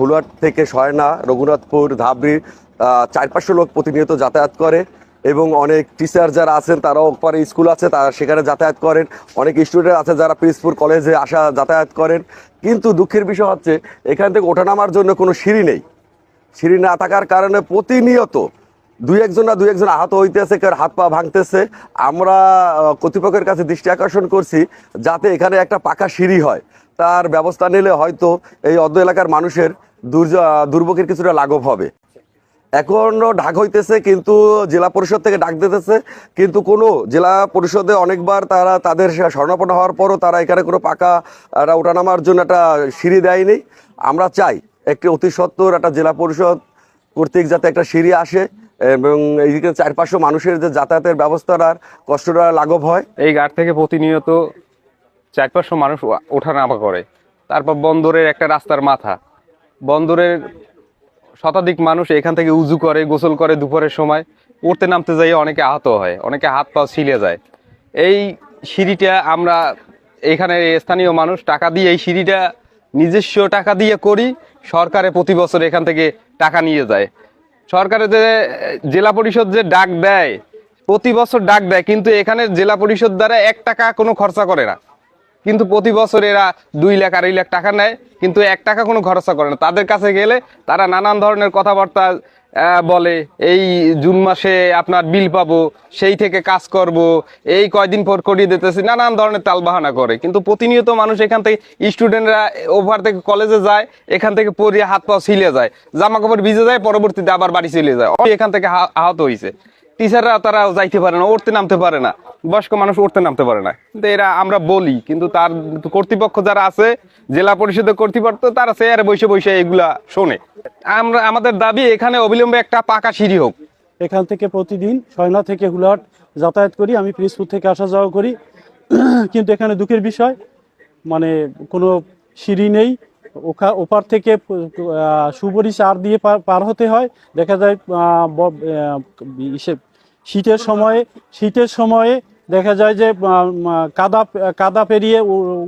হুলুয়াট থেকে সয়না, রঘুনাথপুর, ধাবড়ি চার পাঁচশো লোক প্রতিনিয়ত যাতায়াত করে এবং অনেক টিচার যারা আছেন তারাও পরে স্কুল আছে, তারা সেখানে যাতায়াত করেন। অনেক স্টুডেন্ট আছে যারা পিসপুর কলেজে আসা যাতায়াত করেন। কিন্তু দুঃখের বিষয় হচ্ছে, এখান থেকে ওঠানামার জন্য কোনো সিঁড়ি নেই। সিঁড়ি না থাকার কারণে প্রতিনিয়ত দুই একজন না দুই একজন আহত হইতেছে, কেউ হাত পা ভাঙতেছে। আমরা কর্তৃপক্ষের কাছে দৃষ্টি আকর্ষণ করছি যাতে এখানে একটা পাকা সিঁড়ি হয়। তার ব্যবস্থা নিলে হয়তো এই অর্ধ এলাকার মানুষের দুর্ভোগের কিছুটা লাঘব হবে। এখনও ডাক হইতেছে, কিন্তু জেলা পরিষদ থেকে ডাক দিতেছে, কিন্তু কোনো জেলা পরিষদে অনেকবার তারা তাদের স্বর্ণাপন্ন হওয়ার পরও তারা এখানে কোনো পাকা ওঠানামার জন্য একটা সিঁড়ি দেয়নি। আমরা চাই একটি অতি সত্বর একটা জেলা পরিষদ কর্তৃক যাতে একটা সিঁড়ি আসে, এবং এইদিকে চার পাঁচশো মানুষের যে যাতায়াতের ব্যবস্থাটার কষ্টটা লাঘব হয়। এই ঘাট থেকে প্রতিনিয়ত চার পাঁচশো মানুষ ওঠা নামা করে। তারপর বন্দরের একটা রাস্তার মাথা। বন্দরের শতাধিক মানুষ এখান থেকে উজু করে, গোসল করে দুপুরের সময়। উঠতে নামতে যাই অনেকে আহত হয়, অনেকে হাত পা ছিলে যায়। এই সিঁড়িটা আমরা এখানে স্থানীয় মানুষ টাকা দিয়ে এই সিঁড়িটা নিজস্ব টাকা দিয়ে করি, সরকারে প্রতি বছর এখান থেকে টাকা নিয়ে যায়। সরকারের যে, জেলা পরিষদ যে ডাক দেয়, প্রতি বছর ডাক দেয়, কিন্তু এখানে জেলা পরিষদ দ্বারা এক টাকা কোনো খরচা করে না। কিন্তু প্রতি বছর এরা দুই লাখ আড়াই লাখ টাকা নেয়, কিন্তু এক টাকা কোনো খরচা করে না। তাদের কাছে গেলে তারা নানান ধরনের কথাবার্তা বলে, এই জুন মাসে আপনার বিল পাবো, সেই থেকে কাজ করব, এই কয়দিন পর করিয়ে দিতেছি। নানান ধরনের তালবাহানা করে। কিন্তু প্রতিনিয়ত মানুষ এখান থেকে, স্টুডেন্টরা ওভার থেকে কলেজে যায়, এখান থেকে পরিয়ে হাত পা ছিলে যায় জামা কাপড় ভিজে যায়, পরবর্তীতে আবার বাড়ি চলে যায়। এখান থেকে আহত হয়েছে টিচাররা তারা যাইতে পারে না, উঠতে নামতে পারে না। বয়স্ক মানুষ উঠতে নামতে পারে না। কিন্তু এরা আমরা বলি, কিন্তু তার কর্তৃপক্ষ যারা আছে, জেলা পরিষদের কর্তৃপক্ষ, তারা চেয়ারে বসে বসে এগুলা শোনে। আমরা, আমাদের দাবি এখানে অবিলম্বে একটা পাকা সিঁড়ি হোক। এখান থেকে প্রতিদিন সয়না থেকে হুলাট যাতায়াত করি, আমি পিরিজপুর থেকে আসা যাওয়া করি। কিন্তু এখানে দুঃখের বিষয় মানে কোনো সিঁড়ি নেই। ওখা, ওপার থেকে সুবরি চার দিয়ে পার- হতে হয়। দেখা যায় শীতের সময়ে শীতের সময়ে দেখা যায় যে কাদা কাদা পেরিয়ে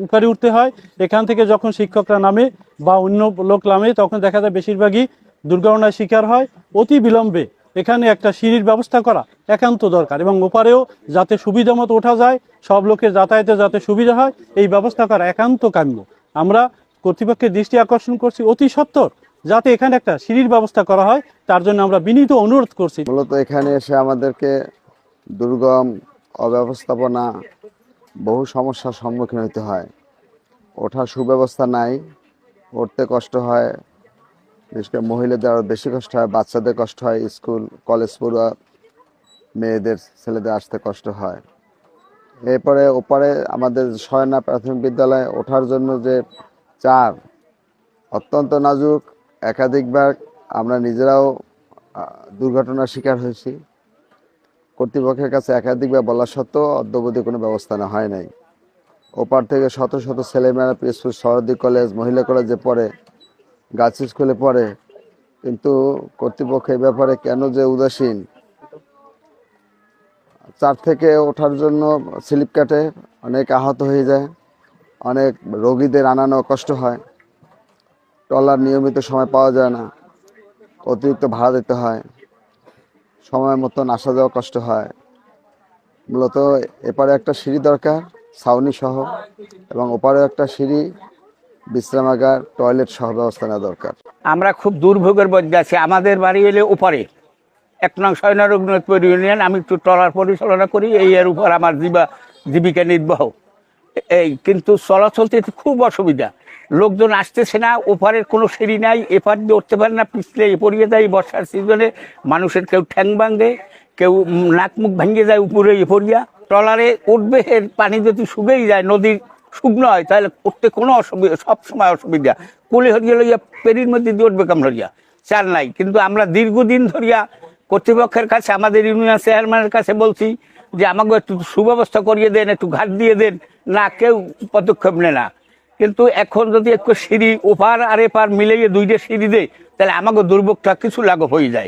উপরে উঠতে হয়। এখান থেকে যখন শিক্ষকরা নামে বা অন্য লোক নামে, তখন দেখা যায় বেশিরভাগই দুর্ঘটনার শিকার হয়। অতি বিলম্বে এখানে একটা সিঁড়ির ব্যবস্থা করা একান্ত দরকার এবং ওপারেও যাতে সুবিধা মতো ওঠা যায়, সব লোকের যাতায়াতে যাতে সুবিধা হয়, এই ব্যবস্থা করা একান্ত কাম্য। আমরা কর্তৃপক্ষের দৃষ্টি আকর্ষণ করছি, অতি সত্বর যাতে এখানে একটা সিঁড়ির ব্যবস্থা করা হয়, তার জন্য আমরা বিনীত অনুরোধ করছি। মূলত এখানে এসে আমাদেরকে দুর্গম অব্যবস্থাপনা বহু সমস্যার সম্মুখীন হতে হয়। ওঠার সুব্যবস্থা নাই উঠতে কষ্ট হয়, বিশেষ করে মহিলাদের আরও বেশি কষ্ট হয়, বাচ্চাদের কষ্ট হয়, স্কুল, কলেজ পড়ুয়া মেয়েদের, ছেলেদের আসতে কষ্ট হয়। এরপরে ওপারে আমাদের সয়না প্রাথমিক বিদ্যালয়ে ওঠার জন্য যে চার অত্যন্ত নাজুক, একাধিকবার আমরা নিজেরাও দুর্ঘটনার শিকার হয়েছি। কর্তৃপক্ষের কাছে একাধিকবার বলা সত্ত্বেও অদ্যবধি কোনো ব্যবস্থা নেওয়া হয় নাই। ওপার থেকে শত শত ছেলেমেয়েরা পিসপুর সরদি কলেজ, মহিলা কলেজে পড়ে, গার্লস স্কুলে পড়ে। কিন্তু কর্তৃপক্ষ এই ব্যাপারে কেন যে উদাসীন? চার থেকে ওঠার জন্য স্লিপ কাটে, অনেক আহত হয়ে যায়, অনেক রোগীদের আনানো কষ্ট হয় ট্রলার নিয়মিত সময় পাওয়া যায় না, অতিরিক্ত ভাড়া দিতে হয়। সময় মতন আসা যাওয়া কষ্ট হয়। মূলত এপারে একটা সিঁড়ি দরকার, ছাউনি সহ, এবং ওপারে একটা সিঁড়ি, বিশ্রামাগার, টয়লেট সহ ব্যবস্থা নেওয়া দরকার। আমরা খুব দুর্ভোগের মধ্যে আছি। আমাদের বাড়ি এলে ওপারে। এক নং ছয় নং রঘুনাথপুর ইউনিয়ন, আমি একটু ট্রলার পরিচালনা করি, এই এর উপর আমার জীবা জীবিকা নির্বাহ। এই, কিন্তু চলাচলতে খুব অসুবিধা। লোকজন আসতেছে না, ওপারের কোনো সিঁড়ি নাই, এপার দিয়ে উঠতে পারে না, পিছলে পড়িয়ে যায় বর্ষার সিজনে মানুষের কেউ ঠ্যাং ভাঙে কেউ নাক মুখ ভেঙে যায় উপরে এ পড়িয়া। ট্রলারে উঠবে, এর পানি যদি শুকেই যায়, নদীর শুকনো হয়, তাহলে উঠতে কোনো অসুবিধা, সব সময় অসুবিধা। কুলি হরিয়া লইয়া পেরির মধ্যে দিয়ে উঠবে কামড়িয়া চার নাই। কিন্তু আমরা দীর্ঘদিন ধরিয়া কর্তৃপক্ষের কাছে, আমাদের ইউনিয়ন চেয়ারম্যানের কাছে বলছি যে আমাকে একটু সুব্যবস্থা করিয়ে দেন, একটু ঘাট দিয়ে দেন, না, কেউ পদক্ষেপ নেয় না। কিন্তু এখন যদি একটু সিঁড়ি ওপার আর এপার মিলিয়ে দুইটা সিঁড়ি দেয়, তাহলে আমাকে দুর্ভোগটা কিছু লাঘব হয়ে যায়।